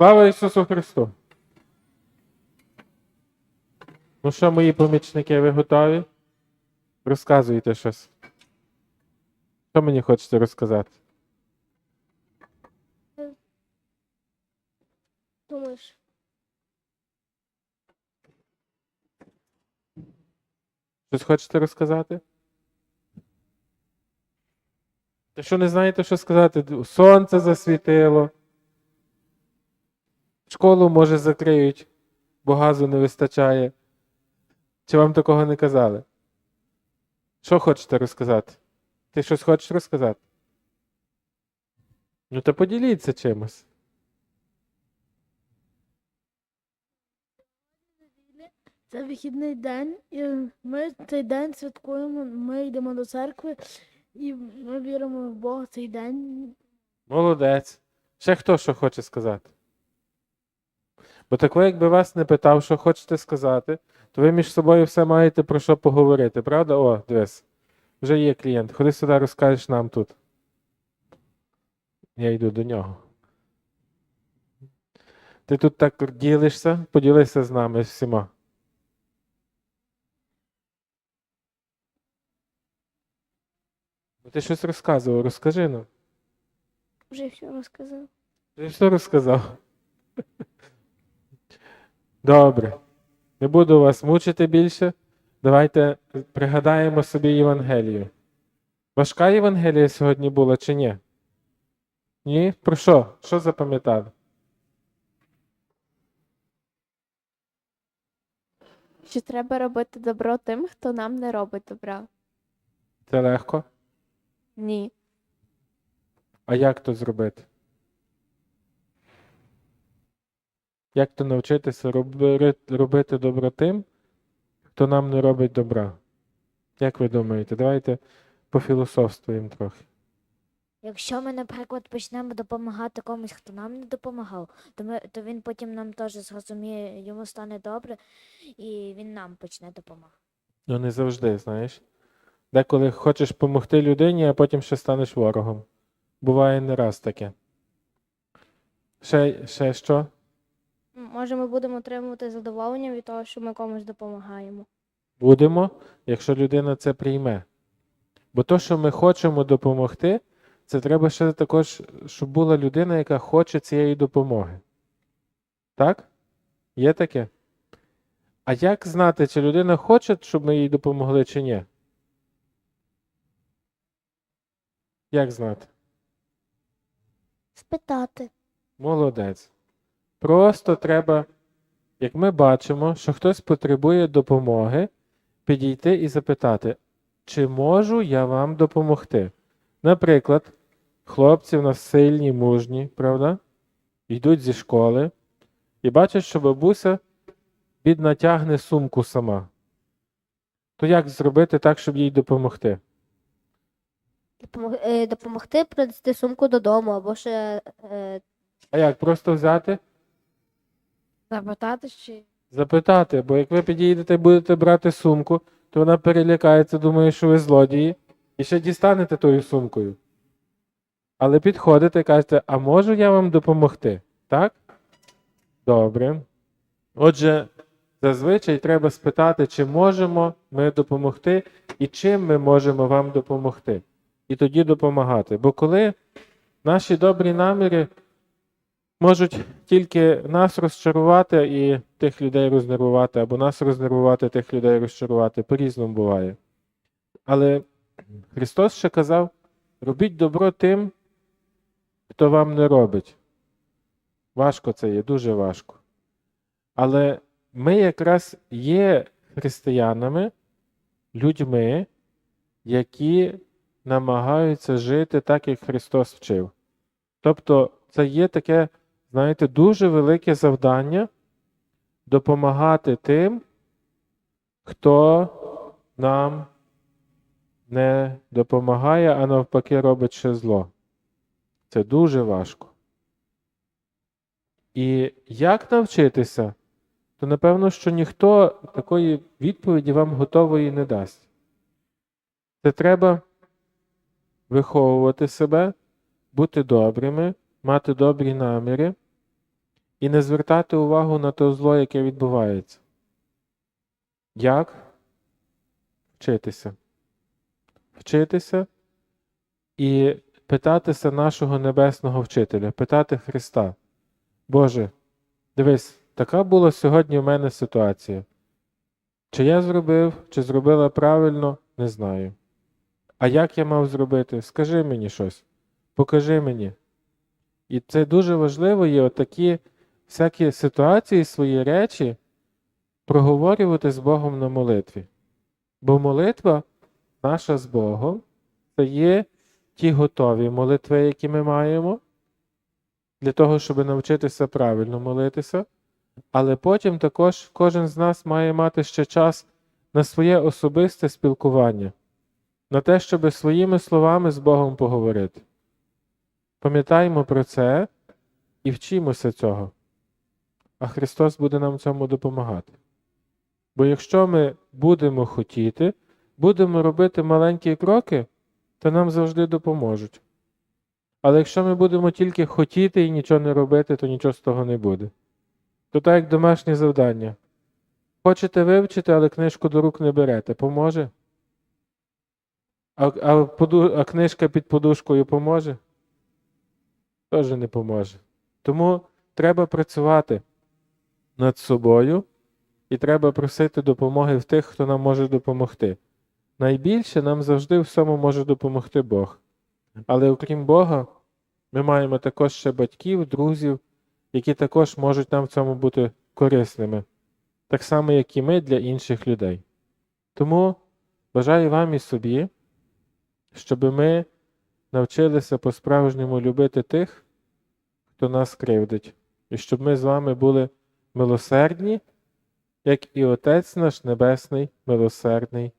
Слава Ісусу Христу! Ну що, мої помічники, ви готові? Розказуйте щось. Що мені хочете розказати? Думаєш? Щось хочете розказати? Та що не знаєте, що сказати? Сонце засвітило. Школу, може, закриють, бо газу не вистачає. Чи вам такого не казали? Що хочете розказати? Ти щось хочеш розказати? Ну, то поділіться чимось. Це вихідний день, і ми цей день святкуємо. Ми йдемо до церкви і ми віримо в Бога цей день. Молодець. Ще хто що хоче сказати? Бо тако, якби вас не питав, що хочете сказати, то ви між собою все маєте про що поговорити, правда? О, дивись. Вже є клієнт. Ходи сюди, розкажеш нам тут. Я йду до нього. Ти тут так ділишся, поділися з нами всіма. Ну, Ти щось розказував, розкажи нам. Вже все розказав. Ти все розказав. Добре. Не буду вас мучити більше. Давайте пригадаємо собі Євангелію. Важка Євангелія сьогодні була чи ні? Ні? Про що? Що запам'ятали? Що треба робити добро тим, хто нам не робить добра? Це легко. Ні. А як то зробити? Як то навчитися роби- робити добро тим, хто нам не робить добра? Як ви думаєте? Давайте пофілософствуємо трохи. Якщо ми, наприклад, почнемо допомагати комусь, хто нам не допомагав, то, ми, то він потім нам теж зрозуміє, йому стане добре, і він нам почне допомагати. Ну, не завжди, знаєш. Деколи хочеш допомогти людині, а потім ще станеш ворогом. Буває не раз таке. Ще, ще що? Може, ми будемо отримувати задоволення від того, що ми комусь допомагаємо. Будемо, якщо людина це прийме. Бо то, що ми хочемо допомогти, це треба ще також, щоб була людина, яка хоче цієї допомоги. Так? Є таке? А як знати, чи людина хоче, щоб ми їй допомогли, чи ні? Як знати? Спитати. Молодець. Просто треба, як ми бачимо, що хтось потребує допомоги, підійти і запитати, чи можу я вам допомогти? Наприклад, хлопці в нас сильні, мужні, правда? Йдуть зі школи і бачать, що бабуся бідна тягне сумку сама. То як зробити так, щоб їй допомогти? Е, допомогти принести сумку додому, або ще е, А як просто взяти? Запитати, чи Запитати, бо як ви підійдете і будете брати сумку, то вона перелякається, думає, що ви злодії, і ще дістанете тою сумкою. Але підходите і кажете, а можу я вам допомогти? Так? Добре. Отже, зазвичай треба спитати, чи можемо ми допомогти і чим ми можемо вам допомогти. І тоді допомагати. Бо коли наші добрі наміри можуть тільки нас розчарувати і тих людей рознервувати, або нас рознервувати, тих людей розчарувати. По-різному буває. Але Христос ще казав: робіть добро тим, хто вам не робить. Важко це є, дуже важко. Але ми якраз є християнами, людьми, які намагаються жити так, як Христос вчив. Тобто, це є таке знаєте, дуже велике завдання допомагати тим, хто нам не допомагає, а навпаки робить ще зло. Це дуже важко. І як навчитися, то напевно, що ніхто такої відповіді вам готової не дасть. Це треба виховувати себе, бути добрими, мати добрі наміри і не звертати увагу на те зло, яке відбувається. Як? Вчитися. Вчитися і питатися нашого небесного вчителя, питати Христа. Боже, дивись, така була сьогодні в мене ситуація. Чи я зробив, чи зробила правильно, не знаю. А як я мав зробити? Скажи мені щось, покажи мені. І це дуже важливо є отакі всякі ситуації, свої речі проговорювати з Богом на молитві. Бо молитва наша з Богом це є ті готові молитви, які ми маємо, для того, щоб навчитися правильно молитися. Але потім також кожен з нас має мати ще час на своє особисте спілкування, на те, щоб своїми словами з Богом поговорити. Пам'ятаємо про це і вчимося цього. А Христос буде нам цьому допомагати. Бо якщо ми будемо хотіти, будемо робити маленькі кроки, то нам завжди допоможуть. Але якщо ми будемо тільки хотіти і нічого не робити, то нічого з того не буде. То так як домашнє завдання. Хочете вивчити, але книжку до рук не берете. Поможе? А, а, а книжка під подушкою поможе? Теж не поможе. Тому треба працювати над собою і треба просити допомоги в тих, хто нам може допомогти. Найбільше нам завжди всьому може допомогти Бог. Але окрім Бога, ми маємо також ще батьків, друзів, які також можуть нам в цьому бути корисними, так само, як і ми для інших людей. Тому бажаю вам і собі, щоб ми навчилися по-справжньому любити тих, хто нас кривдить, і щоб ми з вами були милосердні, як і Отець наш Небесний милосердний